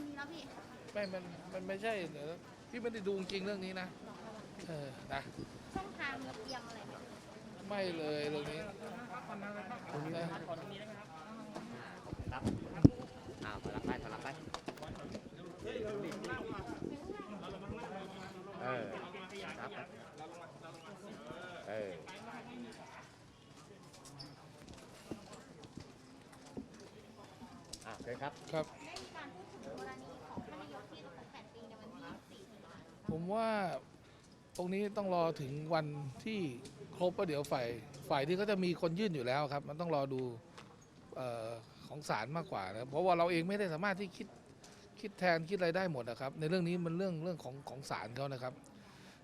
นนี้แล้วพี่ไม่ มัน มันไม่ใช่เดี๋ยวพี่ไม่ได้ดูจริงๆเรื่องนี้นะ เออ นะ ช่องทางเอียงอะไรไหมไม่เลยเรื่องนี้นะ ครับอ้าวถอยหลังไปถอยหลังไปเออครับเอออะ เชิญครับ ครับ ได้มีการพูดถึงกรณีของท่านนายกที่จะครบ8ปีในวันที่ 24สิงหาคมผมว่าตรงนี้ต้องรอถึงวันที่ครบแล้วเดี๋ยวฝ่ายฝ่ายที่เขาจะมีคนยื่นอยู่แล้วครับ มันต้องรอดูเออของศาลมากกว่านะเพราะว่าเราเองไม่ได้สามารถที่คิดคิดแทนคิดอะไรได้หมดนะครับ ในเรื่องนี้มันเรื่องเรื่องของของศาลเขานะครับ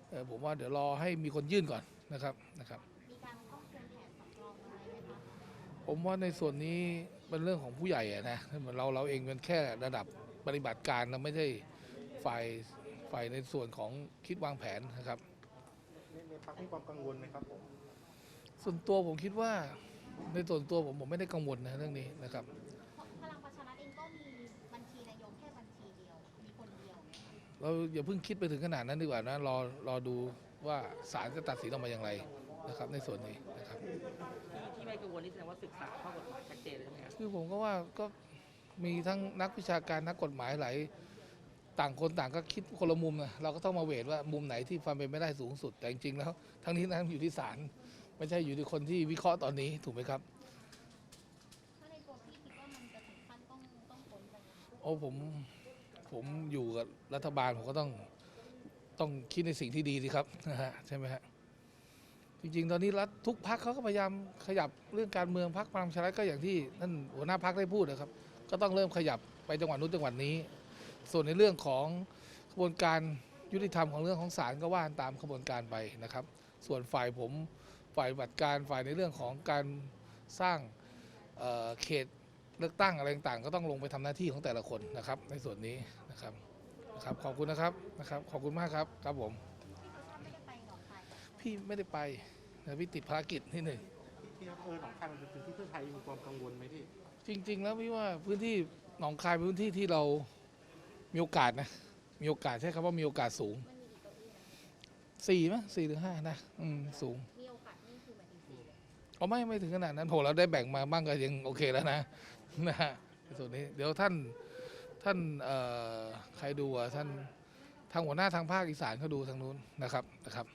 เออผมว่าเดี๋ยวรอให้มีคนยื่นก่อนนะครับนะครับ มีการต้องคุมแผนสำรองอะไรไหมคะ ผมว่าในส่วนนี้ เป็นเรื่องของผู้ใหญ่อะนะเหมือนเราเราเองเป็นแค่ระดับปฏิบัติการเราไม่ใช่ฝ่ายฝ่ายในส่วนของคิดวางแผนนะครับในในพักมีความกังวลไหมครับผมส่วนตัวผมคิดว่าในส่วนตัวผมผมไม่ได้กังวลนะเรื่องนี้นะครับเพราะพลังประชารัฐเองก็มีบัญชีนายกแค่บัญชีเดียวมีคนเดียวเราอย่าเพิ่งคิดไปถึงขนาดนั้นดีกว่านะรอรอดูว่าศาลจะตัดสินออกมาอย่างไรนะครับ ในส่วนนี้นะครับ ศึกษาข้อกฎหมายชัดเจนเลยใช่ไหมครับคือผมก็ว่าก็มีทั้งนักวิชาการนักกฎหมายหลายต่างคนต่างก็คิดคนละมุมนะเราก็ต้องมาเวทว่ามุมไหนที่ความเป็นไม่ได้สูงสุด แต่จริงๆแล้ว ทั้งนี้นั้นอยู่ที่ศาลไม่ใช่อยู่ที่คนที่วิเคราะห์ตอนนี้ถูกไหมครับถ้าในตัวพี่คิดว่ามันจะถึงขั้นต้องต้องพ้นไปไหมโอ้ผมผมอยู่กับรัฐบาลผมก็ต้องต้องคิดในสิ่งที่ดีสิครับนะฮะใช่ไหมฮะ จริง ๆ ตอนนี้รัฐทุกพักเขาก็พยายามขยับเรื่องการเมืองพักพลังประชารัฐก็อย่างที่ท่านหัวหน้าพักได้พูดนะครับ ก็ต้องเริ่มขยับไปจังหวัดนู้นจังหวัดนี้ ส่วนในเรื่องของกระบวนการยุติธรรมของเรื่องของศาลก็ว่าตามกระบวนการไปนะครับ ส่วนฝ่ายผมฝ่ายบัติการฝ่ายในเรื่องของการสร้างเเขตเลือกตั้งอะไรต่างๆ ก็ต้องลงไปทำหน้าที่ของแต่ละคนนะครับ ในส่วนนี้นะครับนะครับขอบคุณนะครับนะครับ ขอบคุณมากครับครับผม พี่ไม่ได้ไปนะพี่ติดภารกิจที่หนึ่งที่อำเภอหนองคายมันเป็นพื้นที่เพื่อไทยมีความกังวลไหมพี่จริง ๆ แล้วพี่ว่าพื้นที่หนองคายเป็นพื้นที่ที่เรามีโอกาสนะมีโอกาสใช้คำว่ามีโอกาสสูงมันมีกี่เก้าอี้นะสี่มั้ยสี่หรือห้านะอืมสูงมีโอกาสนี่คือหมายถึงสี่เลยเอาไม่ไม่ถึงขนาดนั้นผมเราได้แบ่งมาบ้างก็ยังโอเคแล้วนะนะฮะในส่วนนี้เดี๋ยวท่านท่านเอ่อใครดูอะท่านทางหัวหน้าทางภาคอีสานเขาดูทางนู้นนะครับนะครับ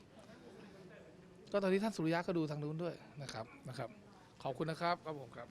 ก็ตอนนี้ท่านสุริยะก็ดูทางนู้นด้วยนะครับนะครับ ขอบคุณนะครับครับผมครับ